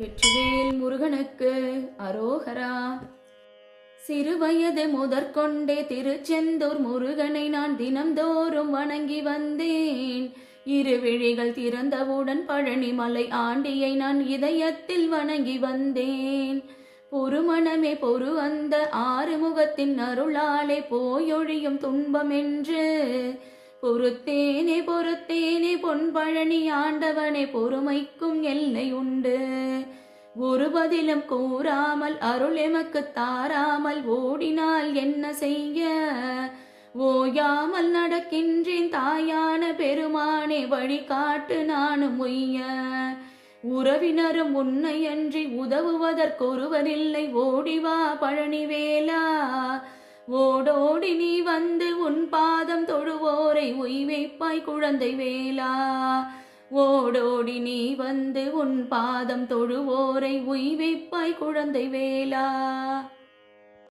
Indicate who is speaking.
Speaker 1: வெற்றிவேல் முருகனுக்கு அரோகரா. சிறுவயது முதற்கொண்டே திருச்செந்தூர் முருகனை நான் தினம்தோறும் வணங்கி வந்தேன். இரு விழிகள் திறந்தவுடன் பழனிமலை ஆண்டியை நான் இதயத்தில் வணங்கி வந்தேன். பொறுமணமே பொறு அந்த ஆறுமுகத்தின் அருளாலே போயொழியும் துன்பமென்று பொறுத்தேனே பொறுத்தேனே பொன் பழனி ஆண்டவனே பொறுமைக்கும் எல்லை உண்டு. ஒரு பதிலும் கூறாமல் அருள் எமக்கு தாராமல் ஓடினால் என்ன செய்ய? ஓயாமல் நடக்கின்றேன் தாயான பெருமானே வழிகாட்டு நானும் ஒய்ய உறவினரும் உன்னையன்றி உதவுவதற்கொருவரில்லை ஓடிவா பழனிவேலா. ஓடோ ஓடி நீ வந்து உன் பாதம் தொழுவோரை உய்வைப்பாய் குழந்தை வேலா. ஓடோடி நீ வந்து உன் பாதம் தொழுவோரை உய்வைப்பாய் குழந்தை வேலா.